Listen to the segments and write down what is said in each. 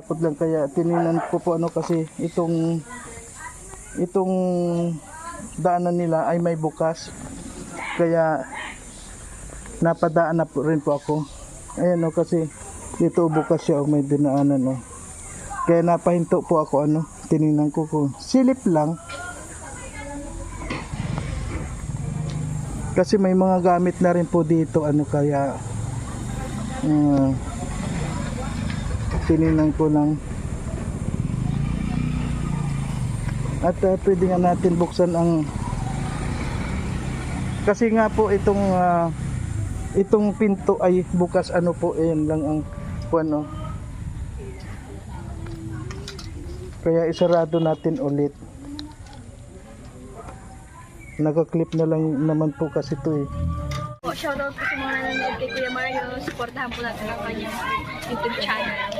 Takot lang kaya tininan ko po ano kasi itong itong daanan nila ay may bukas. Kaya napadaan na po rin po ako. Ayan o kasi dito bukas siya o may dinaanan o. Kaya napahinto po ako ano, tiningnan ko kung silip lang. Kasi may mga gamit na rin po dito ano kaya ah, tiningnan ko lang. At ah, pwede nga natin buksan ang kasi nga po itong ah, itong pinto ay bukas ano po ayan lang ang ano kaya isarado natin ulit nakaklip na lang naman po kasi to eh Po, shoutout po sa mga nanonood kay Kuya Mario. Supportahan po natin ang kanyang YouTube channel.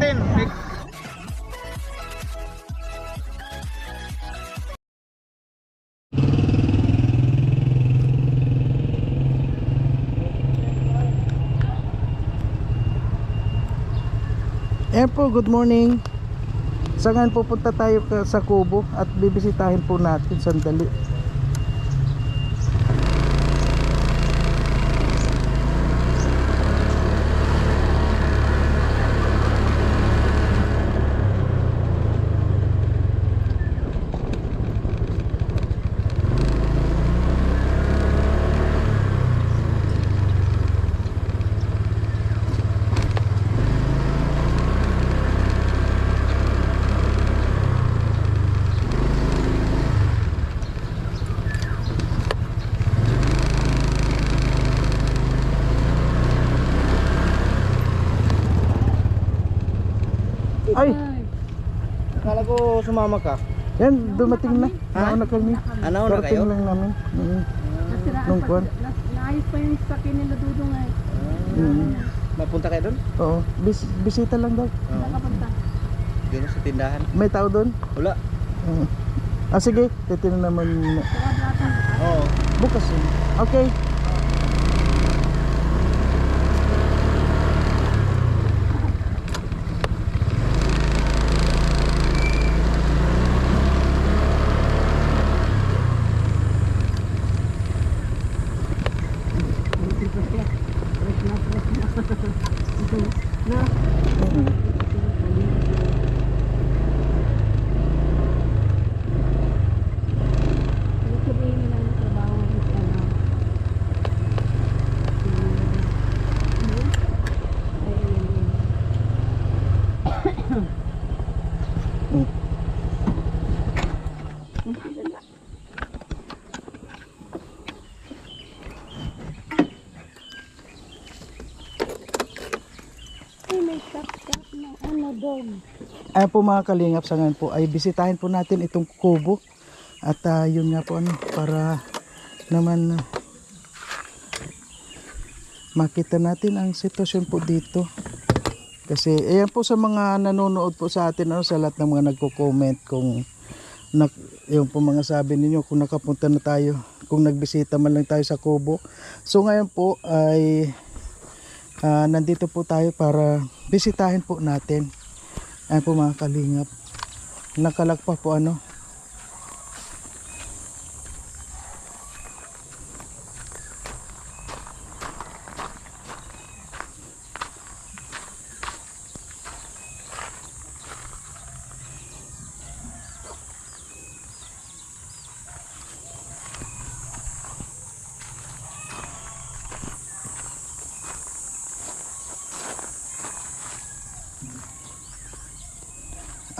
Ayan po, good morning. Sa ngayon pupunta tayo sa Kubo at bibisitahin po natin sandali. Ay, Akala ko sumama ka. yan dumating na. Ha? Nauna kami. Ano na Karating kayo? lang namin. Mm. Nung kwan. Naayos pa yung sakin nila Dudong eh. Mm. Mapunta kayo doon? Oo, bis bisita lang daw. Nakapunta. Doon sa tindahan. May tao doon? Wala. Oo. Ah sige, titignan naman. Oo. Bukas yun. Okay. Sabihin nila ng trabaho ng ano. Ay, may kap-kap na ano doon. Ayan po mga kalingap sa ngayon po ay bisitahin po natin itong kubo. At ah, yun nga po ano para naman ah, makita natin ang sitwasyon po dito. Kasi ayan po sa mga nanonood po sa atin ano, sa lahat ng mga nagko-comment kung nak, yung po mga sabi ninyo kung nakapunta na tayo, kung nagbisita man lang tayo sa kubo. So ngayon po ay ah, nandito po tayo para bisitahin po natin. Ayan po mga kalingap. Nakalagpa po ano.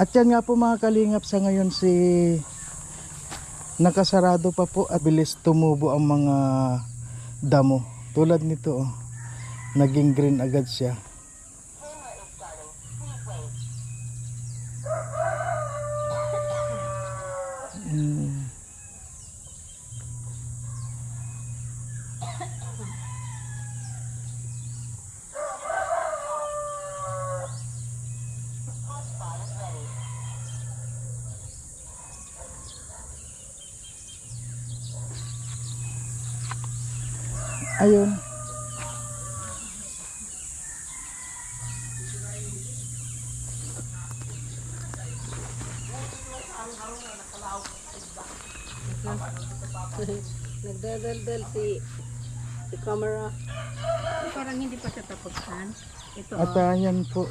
At yan nga po mga kalingap sa ngayon si nakasarado pa po at bilis tumubo ang mga damo. Tulad nito oh. Naging green agad siya. Ayun. Nagdadaldal si si camera. Parang hindi pa siya tapos han. Ito At ah, yan po.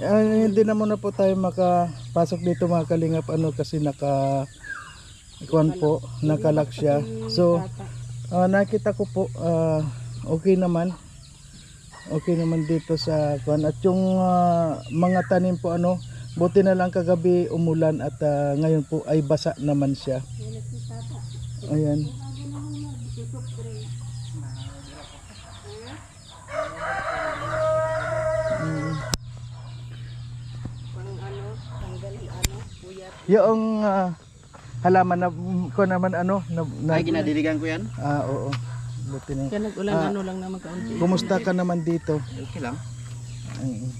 Ah, hindi na muna po tayo makapasok dito mga kalingap ano kasi naka kuan po, nakalak siya. So, ah, nakita ko po ah, okay naman. Okay naman dito sa kuan at yung ah, mga tanim po ano, buti na lang kagabi umulan at ah, ngayon po ay basa naman siya. Ayan. Mm. Yung ah, halaman na ko naman ano na, na Ay, ginadiligan ko yan. Ah, oo. Buti na. Kaya nag-ulan Ah. ano lang naman kaunti. Kumusta ka naman dito? Okay lang. Ay,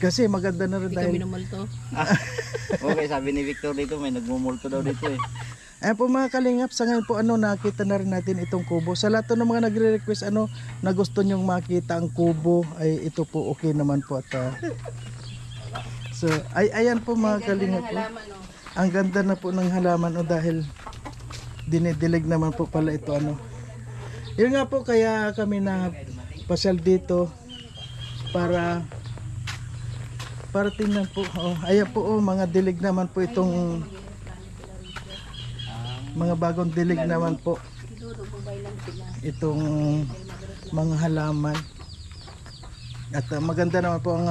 Kasi maganda na rin Hindi kami dahil namalto. Okay, sabi ni Victor dito, may nagmumulto daw dito eh. Ayan po mga kalingap, sa ngayon po ano nakita na rin natin itong kubo. Sa lahat ng mga nagre-request ano na gusto nyong makita ang kubo ay ito po okay naman po at ah, So ay ayan po mga kalingap po. Ang ganda na po ng halaman o dahil dinidilig naman po pala ito ano. Yun nga po kaya kami na pasyal dito para para tingnan po. Oh, ayan po oh, mga dilig naman po itong mga bagong dilig naman po itong mga halaman. At ah, maganda naman po ang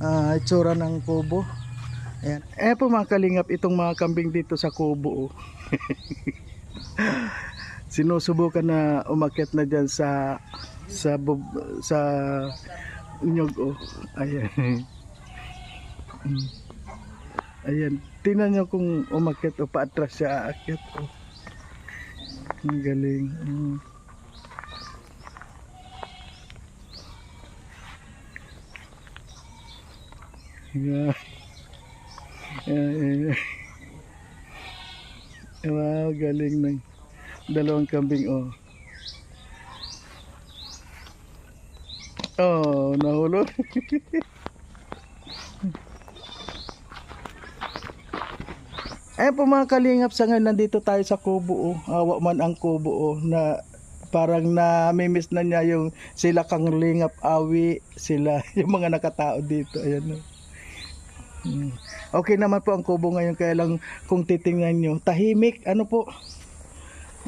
ah, itsura ng kubo. Ayan. Eh po mga kalingap, itong mga kambing dito sa kubo. oh. Sinusubukan na umakyat na diyan sa sa bub- sa nyog oh. Ayan. Ayan. Tingnan nyo kung umakyat o paatras siya aakyat. Oh. Ang galing. Mm. Yeah. Yeah, yeah, yeah. Wow, galing ng dalawang kambing oh. Oh, nahulog. Eh po mga kalingap sa ngayon nandito tayo sa kubo oh. Awa man ang kubo oh, na parang na-miss na niya yung sila kang lingap awi sila yung mga nakatao dito ayan oh. Hmm. Okay naman po ang kubo ngayon kaya lang kung titingnan nyo. Tahimik ano po?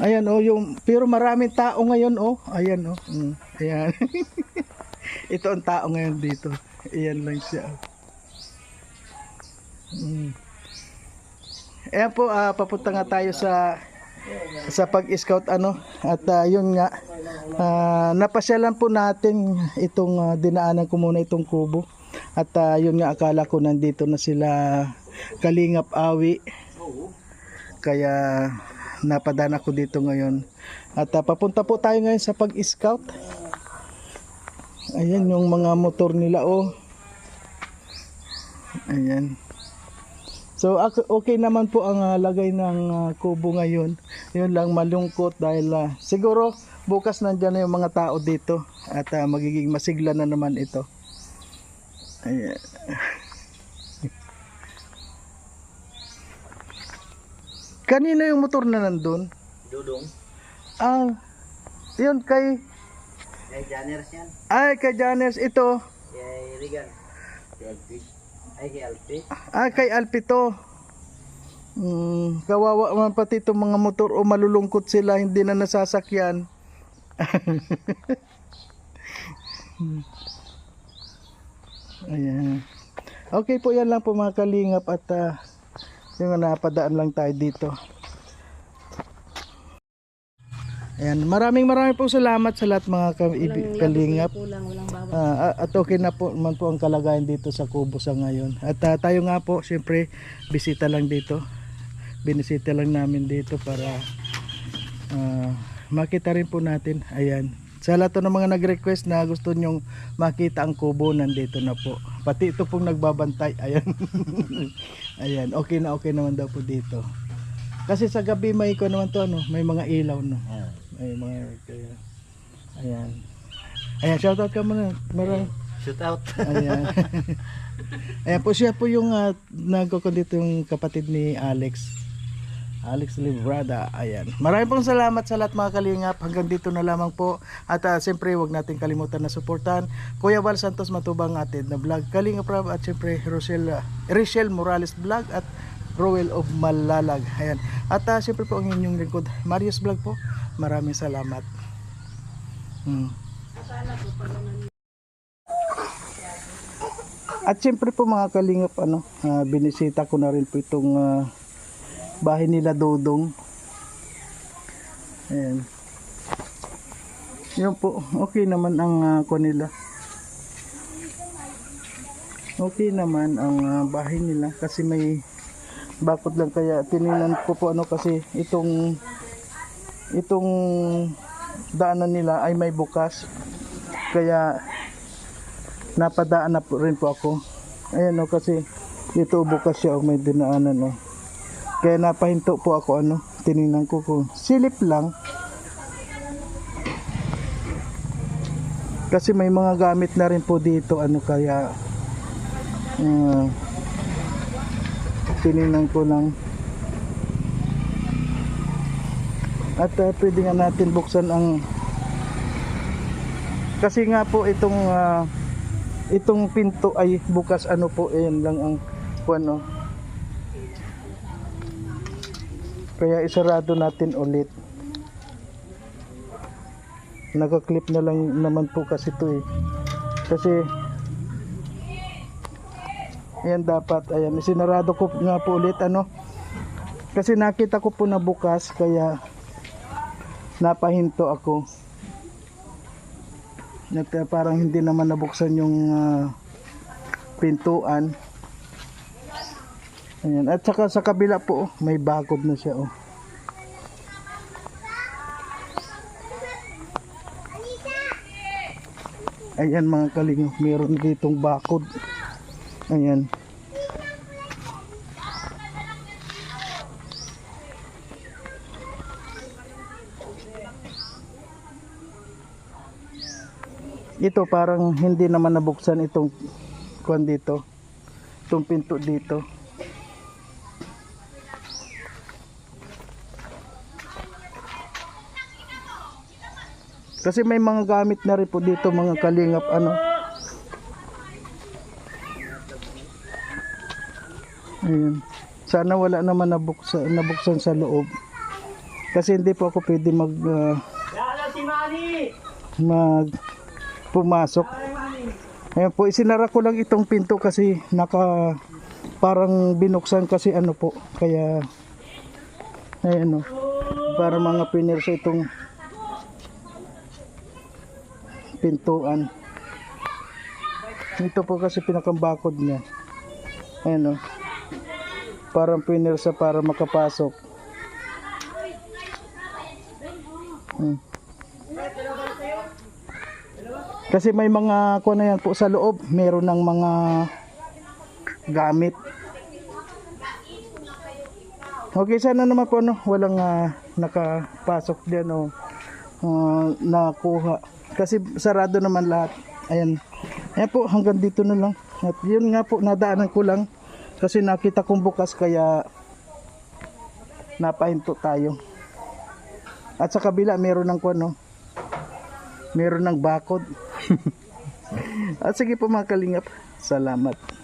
Ayan oh yung pero maraming tao ngayon oh. Ayan oh. Mm, ayan. Ito ang tao ngayon dito. Ayan lang siya. Mm. Ayan po, ah, papunta nga tayo sa sa pag-scout ano? At ah, yun nga. Ah, napasyalan po natin itong ah, dinaanan ko muna itong kubo at ah, yun nga akala ko nandito na sila Kalingap Awi. Kaya napadaan ako dito ngayon. At ah, papunta po tayo ngayon sa pag-scout. Ayan yung mga motor nila oh. Ayan. So okay naman po ang ah, lagay ng ah, kubo ngayon. Yun lang malungkot dahil ah, siguro bukas nandiyan na yung mga tao dito. At ah, magiging masigla na naman ito. Ayan. Kanina yung motor na nandun? Dudong. Ah, yun kay Ay, Janners yan. ay kay Janers ito. Kay Regan. Kay Alpi. Ay, kay Alpi. Ah, kay Alpito. Hmm, kawawa man pati itong mga motor o malulungkot sila hindi na nasasakyan. Hmm. Ayan. Okay po yan lang po mga kalingap at ah, yung napadaan lang tayo dito. Ayan, maraming maraming po salamat sa lahat mga ka- kalingap. Kulang, walang. Ah, at okay na po man po ang kalagayan dito sa Kubo sa ngayon. At ah, tayo nga po, siyempre, bisita lang dito. Binisita lang namin dito para ah, makita rin po natin. Ayan. Sa lahat ng mga nag-request na gusto nyong makita ang kubo, nandito na po. Pati ito pong nagbabantay. Ayan. Ayan, okay na okay naman daw po dito. Kasi sa gabi may ko naman to ano, may mga ilaw no. May mga kaya. Ayan. Ayan, shout out ka muna. Marang Shoot out. Ayan. Ayan po siya po yung uh, nagkukundito yung kapatid ni Alex. Alex Librada. Ayan. Maraming pong salamat sa lahat mga kalingap. Hanggang dito na lamang po. At uh, siyempre huwag natin kalimutan na suportahan Kuya Val Santos Matubang atin na vlog. Kalingap Rab at siyempre Rochelle, uh, Morales vlog at Roel of Malalag. Ayan. At uh, siyempre po ang inyong lingkod. Marius vlog po. Maraming salamat. Hmm. At siyempre po mga kalingap, ano, ah, binisita ko na rin po itong ah, bahay nila Dodong. Ayan. Yun po, okay naman ang uh, nila. Okay naman ang ah, bahay nila kasi may bakod lang kaya tiningnan ko po ano kasi itong itong daanan nila ay may bukas kaya napadaan na po rin po ako. Ayan o kasi dito bukas siya o may dinaanan o. Kaya napahinto po ako ano, tiningnan ko kung silip lang. Kasi may mga gamit na rin po dito ano kaya uh, tiningnan ko lang. At uh, pwede nga natin buksan ang kasi nga po itong ah, itong pinto ay bukas ano po ayan lang ang ano kaya isarado natin ulit. Nakaklip na lang naman po kasi to eh. Kasi ayan dapat ayan sinarado ko nga po ulit ano? Kasi nakita ko po na bukas kaya napahinto ako. At uh, parang hindi naman nabuksan yung ah, pintuan. Ayan. At saka sa kabila po, oh, may bakod na siya. Oh. Ayan mga kalingap, meron ditong bakod. Ayan. ito parang hindi naman nabuksan itong kwan dito itong pinto dito kasi may mga gamit na rin po dito mga kalingap ano Ayun. sana wala naman nabuksan, nabuksan sa loob kasi hindi po ako pwede mag ah, mag pumasok. Ayan po, isinara ko lang itong pinto kasi naka parang binuksan kasi ano po. Kaya ayan o. Para mga pinerso itong pintuan. Ito po kasi pinakambakod niya. Ayan o. Parang pinersa para makapasok. Hmm. Kasi may mga kuha na yan po sa loob, meron ng mga gamit. Okay, sana naman po no, walang ah, nakapasok diyan o ah, nakuha. Kasi sarado naman lahat. Ayan. Ayan po, hanggang dito na lang. At yun nga po, nadaanan ko lang. Kasi nakita kong bukas kaya napahinto tayo. At sa kabila, meron ng kuno. Meron ng bakod. At sige po mga kalingap. Salamat.